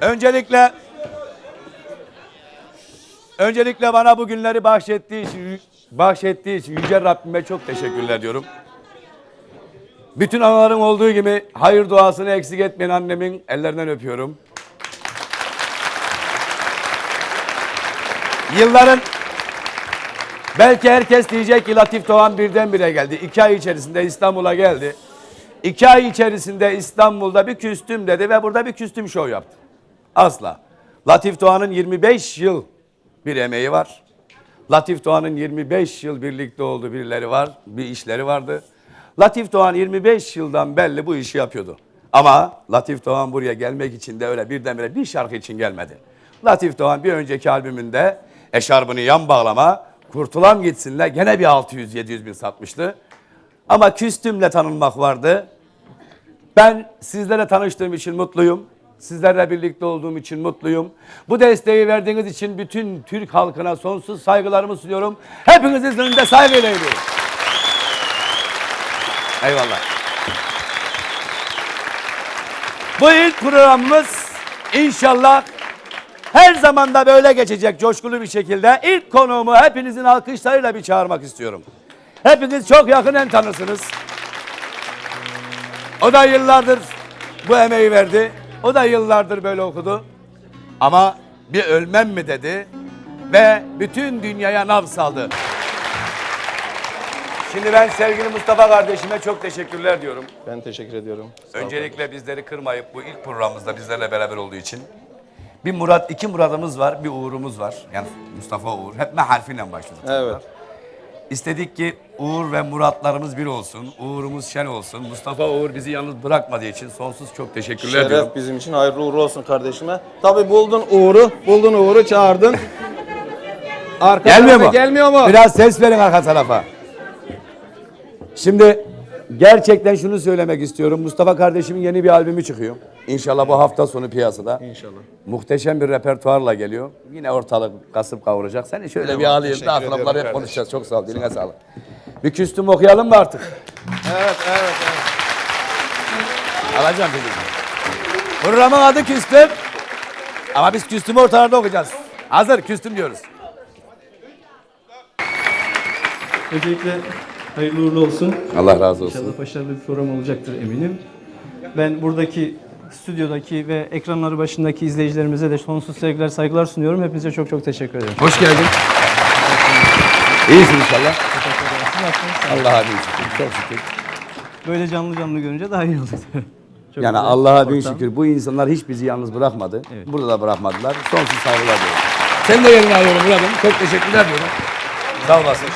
Öncelikle Öncelikle bana bu günleri bahşettiği için bahşettiği için yüce Rabbime çok teşekkürler diyorum. Bütün anaların olduğu gibi hayır duasını eksik etmeyen annemin ellerinden öpüyorum. Yılların belki herkes diyecek ki Latif Doğan birdenbire geldi. İki ay içerisinde İstanbul'a geldi. İki ay içerisinde İstanbul'da bir küstüm dedi ve burada bir küstüm şov yaptı. Asla. Latif Doğan'ın 25 yıl bir emeği var. Latif Doğan'ın 25 yıl birlikte olduğu birileri var, bir işleri vardı. Latif Doğan 25 yıldan belli bu işi yapıyordu. Ama Latif Doğan buraya gelmek için de öyle birdenbire bir şarkı için gelmedi. Latif Doğan bir önceki albümünde eşarbını yan bağlama, kurtulam gitsinle gene bir 600-700 bin satmıştı. Ama küstümle tanınmak vardı. Ben sizlere tanıştığım için mutluyum. Sizlerle birlikte olduğum için mutluyum. Bu desteği verdiğiniz için bütün Türk halkına sonsuz saygılarımı sunuyorum. Hepinizin önünde saygıyla eğiliyorum. Eyvallah. Bu ilk programımız inşallah her zaman da böyle geçecek coşkulu bir şekilde. İlk konuğumu hepinizin alkışlarıyla bir çağırmak istiyorum. Hepiniz çok yakinen tanırsınız. O da yıllardır bu emeği verdi. O da yıllardır böyle okudu. Ama bir ölmem mi dedi ve bütün dünyaya nav saldı. Şimdi ben sevgili Mustafa kardeşime çok teşekkürler diyorum. Ben teşekkür ediyorum. Sağ. Öncelikle bizleri kırmayıp bu ilk programımızda bizlerle beraber olduğu için. Bir Murat, iki Murat'ımız var, bir Uğur'umuz var. Yani Mustafa Uğur. Hep M harfiyle başladı. Evet. İstedik ki Uğur ve Muratlarımız bir olsun. Uğur'umuz şen olsun. Mustafa Uğur bizi yalnız bırakmadığı için sonsuz çok teşekkürler diyorum. Şeref bizim için hayırlı uğurlu olsun kardeşime. Tabii buldun Uğur'u, buldun Uğur'u çağırdın. Arka Gelmiyor tarafa mu? Gelmiyor mu? Biraz ses verin arka tarafa. Şimdi gerçekten şunu söylemek istiyorum. Mustafa kardeşimin yeni bir albümü çıkıyor. İnşallah bu hafta sonu piyasada. İnşallah. Muhteşem bir repertuarla geliyor. Yine ortalık kasıp kavuracak. Seni şöyle bir Eyvallah, alayım. ediyorum lafları hep konuşacağız. Çok sağ ol. Diline sağlık. Bir küstüm okuyalım mı artık? Evet, evet, evet. Alacağım dedim. Programın adı küstüm. Ama biz küstümü ortalarda okuyacağız. Hazır küstüm diyoruz. Öncelikle hayırlı uğurlu olsun. Allah razı olsun. İnşallah başarılı bir program olacaktır eminim. Ben buradaki stüdyodaki ve ekranları başındaki izleyicilerimize de sonsuz sevgiler, saygılar sunuyorum. Hepinize çok çok teşekkür ederim. Hoş geldin. İyisin inşallah. Teşekkür ederim. Siz nasılsınız? Allah'a bin şükür. Çok şükür. Böyle canlı canlı görünce daha iyi oldu. Çok Yani güzel Allah'a bin ortam. şükür bu insanlar hiç bizi yalnız bırakmadı. Evet. Burada da bırakmadılar. Sonsuz saygılar diyorum. Sen de yerine alıyorum Murat'ım. Çok teşekkürler diyorum. Sağ olasın.